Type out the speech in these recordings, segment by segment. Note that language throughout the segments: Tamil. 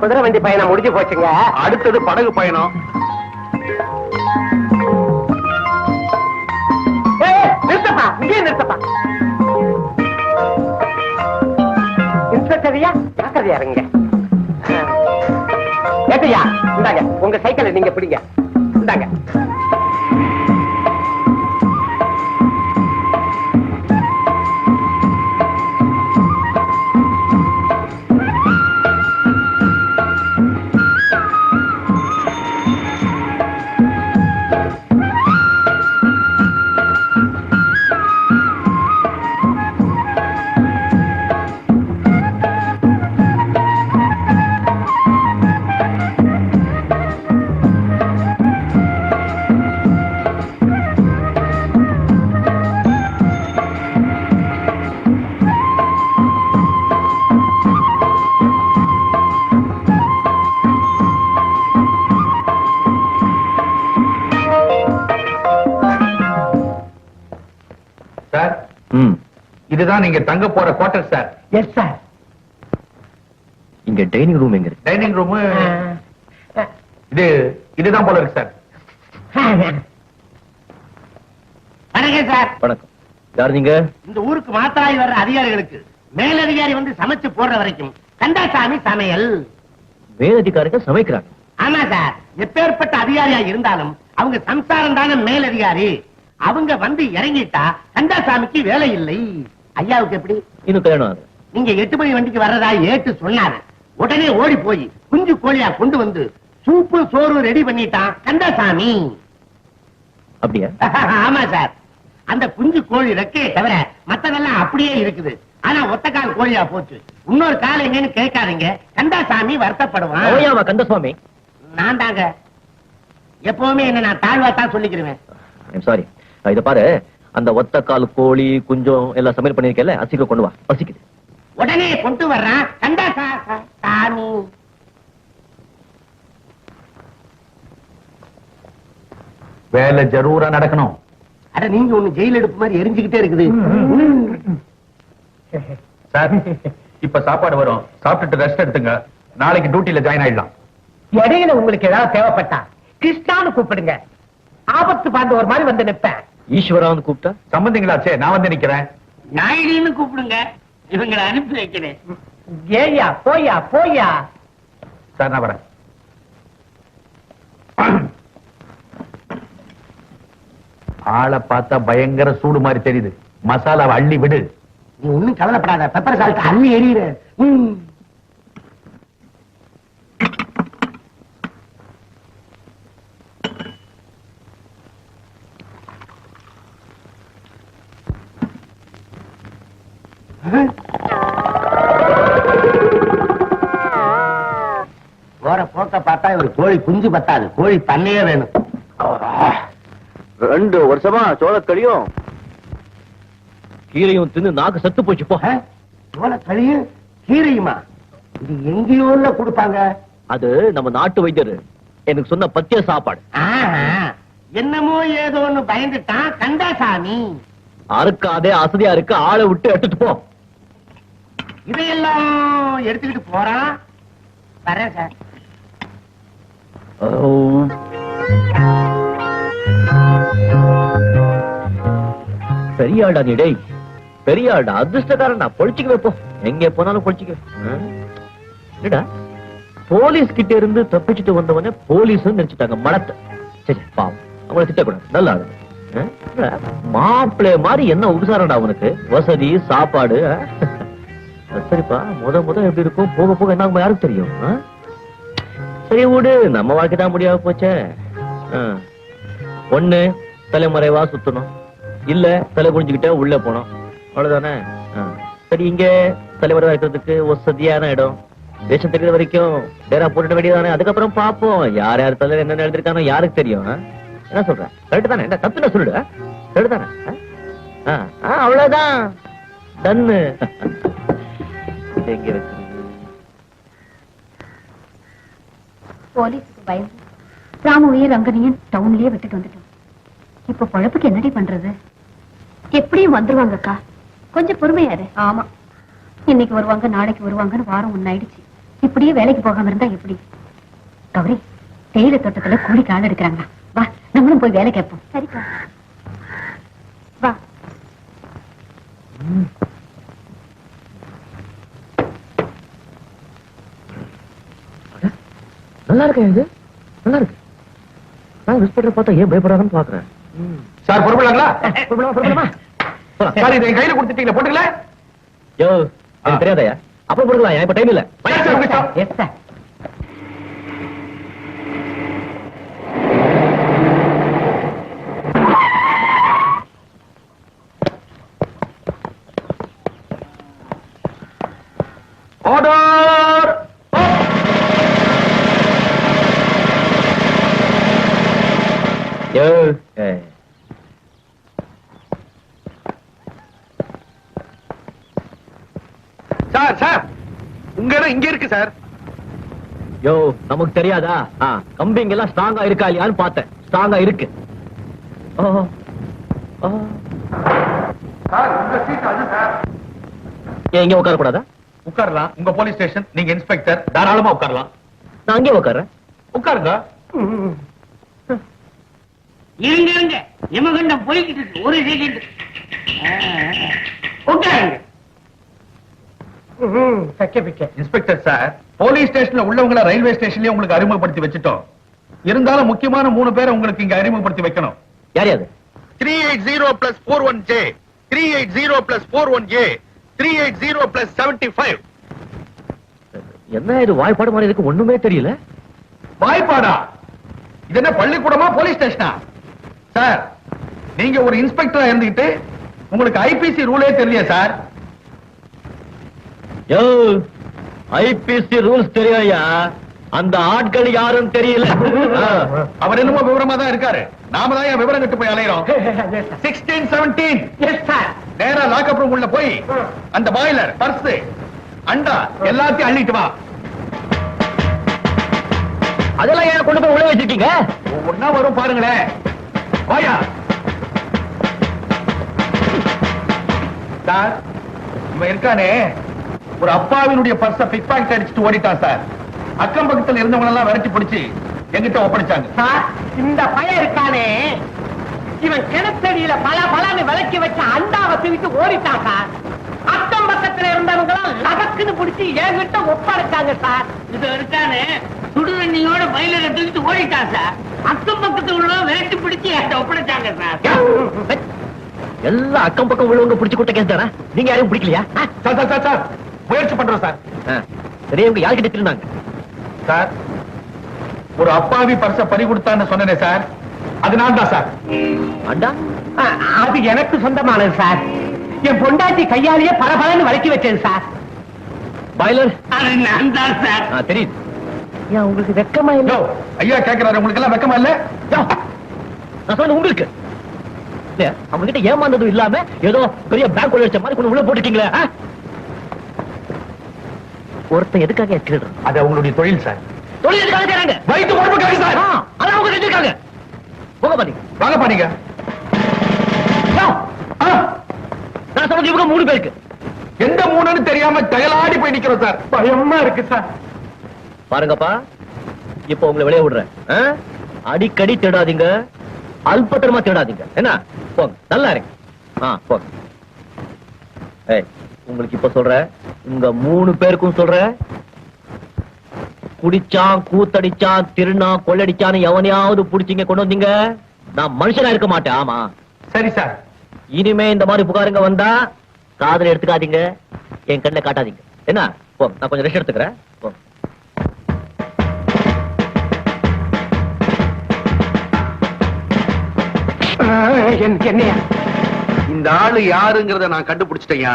குதிரை வண்டி பயணம் முடிஞ்சு போச்சுங்க. அடுத்தது படகு பயணம். நிறுத்தப்பா. இங்கே நிறுத்தப்பா. இன்ஸ்பெக்டரியா ஜாக்கிரதையா இருங்க ஏட்டையா இந்தாங்க. உங்க சைக்கிளை நீங்க பிடிங்க. இதுதான் நீங்க தங்க போற குவார்டர் சார் எஸ் சார் இங்க டைனிங் ரூம் எங்க இருக்கு? டைனிங் ரூம் இது இதுதான் போல இருக்கு சார் வணக்கம் சார் வணக்கம். யார் நீங்க? இந்த ஊருக்கு மாத்தாய் வர்ற அதிகாரிகளுக்கு மேலதிகாரி வந்து சமைச்சு போடுற வரைக்கும். கந்தாசாமி சமையல். மேலதிகாரிங்க சமைக்கிறாங்க. ஆமா சார் எப்பேற்பட்ட அதிகாரியா இருந்தாலும் அவங்க சம்சாரம் தானே மேலதிகாரி. அவங்க வந்து இறங்கிட்டா கந்தாசாமிக்கு வேலை இல்லை. ஐயாவுக்கு எப்படி? இன்னும் கல்யாணம் நீங்க எட்டு மணி வண்டிக்கு வர்றதா ஏட்டு சொன்னாரு. உடனே ஓடி போய் குஞ்சு கோழியா கொண்டு வந்து சூப்பு சோறு ரெடி பண்ணிட்டான். கந்தாசாமி அப்படியா? ஆமா சார். அந்த குஞ்சு கோழி ரெக்கையை தவிர மத்ததெல்லாம் அப்படியே இருக்குது. ஆனா ஒத்தக்கால் கோழியா போச்சு. இன்னொரு கால் எங்கன்னு கேட்காதீங்க. கந்தாசாமி வருத்தப்படுவான். ஓயாவா கந்தசுவாமி? நான் தாங்க. எப்பவுமே என்ன நான் தாழ்வா தான் சொல்லிக்கிறேன் சாரி இத பாரு. அந்த ஒத்த கால் கோழி குஞ்சம் எல்லாம் சமையல் பண்ணிருக்கல அசிக்க கொண்டு வா பசிக்குது. உடனே கொண்டு வர்றான். சாமி வேலை ஜரூரா நடக்கணும். அட நீங்க ஒண்ணு ஜெயில் எடுப்பு மாதிரி எரிஞ்சுக்கிட்டே இருக்குது. சார் இப்ப சாப்பாடு வரும். சாப்பிட்டுட்டு ரெஸ்ட் எடுத்துங்க. நாளைக்கு டியூட்டில ஜாயின் ஆயிடலாம். இடையில உங்களுக்கு ஏதாவது தேவைப்பட்டா கிருஷ்ணான்னு கூப்பிடுங்க. ஆபத்து பாண்டு ஒரு மாதிரி வந்து நிப்பேன். ஈஸ்வரா வந்து கூப்பிட்டா? சம்பந்திங்களாச்சே நான் வந்து நிக்கிறேன். நாயுடின்னு கூப்பிடுங்க. இவங்களை அனுப்பி வைக்கிறேன். ஏயா போயா போயா. சார் நான் வரேன். ஆளை பார்த்தா பயங்கர சூடு மாதிரி தெரியுது. மசாலாவை அள்ளி விடு. நீ ஒண்ணும் கவலைப்படாத. பெப்பர் சால்ட் அள்ளி எறிகிற போற போக்க பார்த்தா ஒரு கோழி குஞ்சு பத்தாது. கோழி பண்ணையே வேணும். ரெண்டு வருஷமா சோளக்கடியும் கீரையும் தின்னு நாக்கு செத்து போச்சு போ. சோளக்கழியும் கீரையுமா? இது எங்கேயோ கொடுப்பாங்க. அது நம்ம நாட்டு வைத்தியர். எனக்கு சொன்ன பத்திய சாப்பாடு. ஆஹா, என்னமோ ஏதோன்னு பயந்துட்டான். கந்தாசாமி அறுக்காதே அசதியா இருக்கு. ஆளை விட்டு எடுத்துட்டு போ. இதையெல்லாம் எடுத்துக்கிட்டு போறான். வரேன் சார். பெரியாடா பெரிய ஆள்டா நீ டேய். பெரிய ஆள்டா அதிர்ஷ்டக்காரன்டா பொழிச்சுக்க வைப்போம். எங்க போனாலும் பொழிச்சுக்க. போலீஸ் கிட்ட இருந்து தப்பிச்சுட்டு வந்தவனே போலீஸ் நினைச்சிட்டாங்க மடத்தை. சரி பாவம். அவங்கள திட்டக்கூடாது. நல்லா ஆளு மாப்பிள்ளை மாதிரி என்ன உபசாரம்டா அவனுக்கு வசதி சாப்பாடு சரிப்பா. முத முத எப்படி இருக்கும்? போக போக என்ன யாருக்கு தெரியும்? சரி விடு. நம்ம வாழ்க்கை தான் முடியாம போச்சே. ஆ. ஒண்ணு தலைமறைவா சுத்தணும். இல்ல தலை குனிஞ்சுக்கிட்டே உள்ள போனோம் அவ்வளவுதானே? சரி இங்க தலைமறைவா இருக்கிறதுக்கு வசதியான இடம். தேசம் தெரிகிற வரைக்கும் டேரா போட்டுட வேண்டியதானே அதுக்கப்புறம் பாப்போம் யார் யார் தலைவர் என்ன எழுதிருக்கானோ யாருக்கு தெரியும்? என்ன சொல்ற? கரெக்ட் தானே? என்ன தப்புன்னு சொல்லிடு. கரெக்ட் தானே? அவ்வளவுதான். தன்னு எங்க இருக்கு? போலீஸுக்கு பயந்து ராமுவையும் ரங்கனையும் டவுன்லயே விட்டுட்டு வந்துட்டோம். இப்ப பொழப்புக்கு என்னடி பண்றது? எப்படியும் வந்துருவாங்க அக்கா கொஞ்சம் பொறுமையாரு. ஆமா. இன்னைக்கு வருவாங்க நாளைக்கு வருவாங்கன்னு வாரம் ஒண்ணாயிடுச்சு இப்படியே வேலைக்கு போகாம இருந்தா எப்படி? கௌரி தேயிலை தோட்டத்துல கூலிக்கு ஆள் எடுக்கிறாங்க வா நம்மளும் போய் வேலை கேட்போம். சரிக்கா. வா. நல்லா இருக்கேன் இது? நல்லா இருக்கு நான் இன்ஸ்பெக்டர் பார்த்தா ஏன் பயப்படுறாங்கன்னு பாக்குறேன் சார் பொறுப்பலாங்களா புறப்படலாமா, புறப்படலாமா? போலாம். சார் இதை என் கையில கொடுத்துட்டீங்களா போட்டுங்களே யோ எனக்கு தெரியாதயா அப்புறம் போடுக்கலாம் இப்ப டைம் இல்ல சார், உங்க இஷ்டம். எஸ் சார் ஆர்டர் யோ ஏய். சார் சார் உங்க இடம் இங்க இருக்கு சார். யோ நமக்கு தெரியாதா? கம்பிங்க எல்லாம் ஸ்ட்ராங்கா இருக்கா இல்லையான்னு பார்த்தேன். ஸ்ட்ராங்கா இருக்கு. ஏன் இங்க உட்கார கூடாதா உட்காரலாம். உங்க போலீஸ் ஸ்டேஷன் நீங்க இன்ஸ்பெக்டர் தாராளமா உட்காரலாம். நான் அங்கேயே உட்கார்றேன். உட்காருங்க. இருங்க இருங்க. யமகண்டம் போய்கிட்டு இருக்கு. ஒரு செகண்ட் உட்காருங்க. இன்ஸ்பெக்டர் சார் போலீஸ் ஸ்டேஷன்ல உள்ளவங்கள ரயில்வே ஸ்டேஷன்லயே உங்களுக்கு அறிமுகப்படுத்தி வச்சுட்டோம். இருந்தாலும் முக்கியமான மூணு பேரை உங்களுக்கு இங்க அறிமுகப்படுத்தி வைக்கணும். யார் யாது three eight zero plus four one J three eight zero plus four one A three eight zero plus seventy five என்ன இது வாய்ப்பாடு மாதிரி இருக்கு ஒண்ணுமே தெரியல. வாய்ப்பாடா? இது என்ன பள்ளிக்கூடமா போலீஸ் ஸ்டேஷனா? சார் நீங்க ஒரு இன்ஸ்பெக்டரா இருந்துகிட்டு உங்களுக்கு ஐபிசி ரூலே தெரியலையா சார். ஐபிசி ரூல்ஸ் தெரியாயா அந்த ஆட்கள் யாரும் தெரியல. அவர் என்னமோ விவரமா தான் இருக்காரு. நாம தான் விவரம் கட்டு போய் அலையிறோம். சிக்ஸ்டீன் செவன்டீன் நேரா லாக்அப் ரூம் உள்ள போய் அந்த பாய்லர் பர்ஸ் அண்டா எல்லாத்தையும் அள்ளிட்டு வா. அதெல்லாம் ஏன் கொண்டு போய் உள்ள வச்சிருக்கீங்க? ஒவ்வொன்னா வரும் பாருங்களேன். வாயா. சார் இவன் இருக்கானே. ஒரு அப்பாவினுடைய பர்ஸ பிக் பாக்கெட் அடிச்சுட்டு ஓடிட்டான் சார் அக்கம் பக்கத்துல இருந்தவங்க எல்லாம் விரட்டி பிடிச்சு எங்கிட்ட ஒப்படைச்சாங்க. சார் இந்த பையன் இருக்கானே இவன் கிணத்தடியில பல பலன்னு விளக்கி வச்ச அண்டாவை தூக்கிட்டு ஓடிட்டான் சார் அக்கம் பக்கத்துல இருந்தவங்க எல்லாம் லகக்குன்னு பிடிச்சி என்கிட்ட ஒப்படைச்சாங்க சார் இது இருக்கானே. சுடுதண்ணியோட பயில தூக்கிட்டு ஓடிட்டான் சார் அக்கம் பக்கத்துல உள்ள விரட்டி பிடிச்சி என்கிட்ட ஒப்படைச்சாங்க சார் எல்லாம் அக்கம் பக்கம் உள்ளவங்க பிடிச்சு கூட்ட கேஸ் தானே? நீங்க யாரையும் பிடிக்கலையா? Sir sir sir. முயற்சி பண்றோம் சார். பெரியவங்க யார்கிட்ட திருந்தாங்க? சார் ஒரு அப்பாவி பர்ஸ பறி கொடுத்தான்னு சொன்னேனே சார். அது நான் தான் சார். அண்டா அது எனக்கு சொந்தமானது சார். என் பொண்டாட்டி கையாலேயே பரபரன்னு விளக்கி வச்சது சார். பாய்லர்? அது நான் தான் சார். தெரியுது. ஏன் உங்களுக்கு வெக்கமா இல்ல? யோ, ஐயா கேக்குறாரு உங்களுக்கு எல்லாம் வெக்கமா இல்ல? நான் சொன்னது உங்களுக்கு. அவங்க கிட்ட ஏமாந்ததும் இல்லாம ஏதோ பெரிய பேங்க் வச்ச மாதிரி கொண்டு உள்ள போட்டுருக்கீங்களே ஆ? ஒருத்தன் எதுக்காக திருடுறான் அது அவங்களுடைய தொழில் சார். தொழில் எதுக்காக செய்றாங்க வயிற்று பொறுப்புக்காக சார். ஆ, அதான் அவங்க செஞ்சிருக்காங்க போக பாத்தீங்க வாங்க பாருங்க நான் சொன்னது இவங்க மூணு பேருக்கு. எந்த மூணுன்னு தெரியாம தயலாடி போய் நிக்கிறோம் சார். பயமா இருக்கு சார். பாருங்கப்பா இப்போ உங்களை வெளியே விடுறேன்? அடிக்கடி தேடாதீங்க. அல்பத்தரமா தேடாதீங்க. என்ன? போங்க நல்லா இருங்க. ஆ போங்க. ஏய் உங்களுக்கு இப்ப சொல்றேன். உங்க மூணு பேருக்கும் சொல்றேன். குடிச்சான் கூத்தடிச்சான் திருநா கொள்ளடிச்சான்னு எவனையாவது புடிச்சீங்க கொண்டு வந்தீங்க? நான் மனுஷனா இருக்க மாட்டேன் ஆமா. சரி சார். இனிமே இந்த மாதிரி புகாருங்க வந்தா காதுல எடுத்துக்காதீங்க என் கண்ணுல காட்டாதீங்க. என்ன? போங்க நான் கொஞ்சம் ரெஸ்ட் எடுத்துக்கிறேன். போங்க என்னையா இந்த ஆளு யாருங்கறத நான் கண்டுபிடிச்சிட்டேயா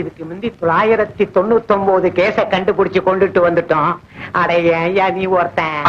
இதுக்கு முந்தி தொள்ளாயிரத்தி தொண்ணூத்தி ஒன்பது கேச கண்டுபிடிச்சு கொண்டுட்டு வந்துட்டோம். அடைய நீ ஒருத்தன்.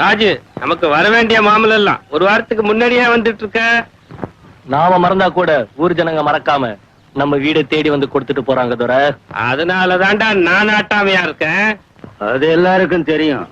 ராஜு நமக்கு வர வேண்டிய மாமல எல்லாம் ஒரு வாரத்துக்கு முன்னாடியே வந்துட்டு இருக்க. நாம மறந்தா கூட ஊர் ஜனங்க மறக்காம நம்ம வீடை தேடி வந்து கொடுத்துட்டு போறாங்க துரை அதனால தான்டா நான் ஆட்டாமையா இருக்கேன். அது எல்லாருக்கும் தெரியும்.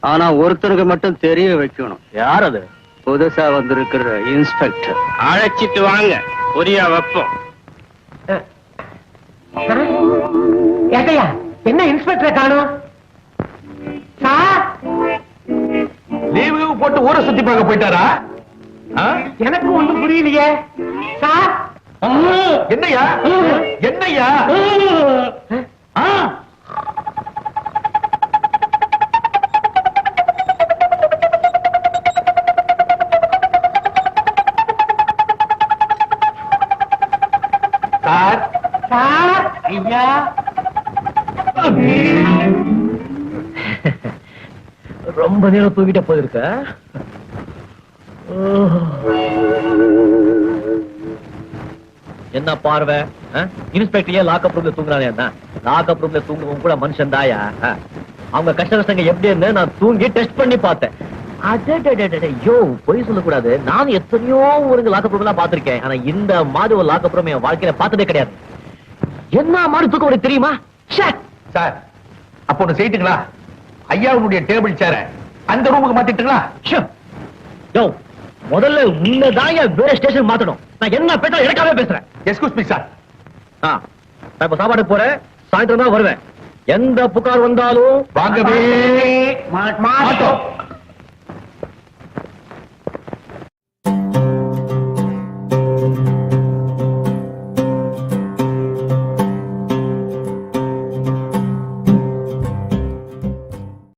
ஆனா ஒருத்தருக்கு மட்டும் தெரிய வைக்கணும். யார் அது? புதுசா வந்திருக்கிற இன்ஸ்பெக்டர். அழைச்சிட்டு வாங்க. பொரியா வைப்போம். ஏட்டையா என்ன இன்ஸ்பெக்டரை காணும்? சார்? லீவு போட்டு ஊரை சுத்தி பார்க்க போயிட்டாரா? எனக்கு ஒண்ணும் புரியலையே. சார்? என்னய்யா என்னய்யா ஆ? சார். சார் ஐயா. ரொம்ப நேரம் தூங்கிட்ட போயிருக்க? என்ன பார்வை இன்ஸ்பெக்டர் ஏன் லாக்அப் ரூம்ல தூங்குறானே என்ன லாக்அப் ரூம்ல தூங்குறவங்க கூட மனுஷன் தாயா அவங்க கஷ்ட கஷ்டங்க எப்படின்னு நான் தூங்கி டெஸ்ட் பண்ணி பார்த்தேன் அடடடடட, ஐயோ பொய் சொல்லக்கூடாது நான் எத்தனையோ ஒரு லாக்அப் ரூம் எல்லாம் பார்த்திருக்கேன் ஆனா இந்த மாதிரி ஒரு லாக்அப் ரூம் என் வாழ்க்கையில பார்த்ததே கிடையாது என்ன மாதிரி தூக்கம் உனக்கு தெரியுமா ச்சே! சார் அப்போ ஒண்ணு செய்யிட்டுங்களா ஐயாவுடைய டேபிள் சேர அந்த ரூமுக்கு மாத்திட்டுங்களா ஷோ. யோ, முதல்ல உன்னதான் வேற ஸ்டேஷன் மாத்தணும். நான் என்ன பேச எனக்காவே பேசுறேன். எஸ்கூஸ் மீ சார் ஆ, நான் இப்ப சாப்பாடு போறேன். சாயந்தரம் தான் வருவேன். எந்த புகார் வந்தாலும் வாங்கவே மாட்டோம்.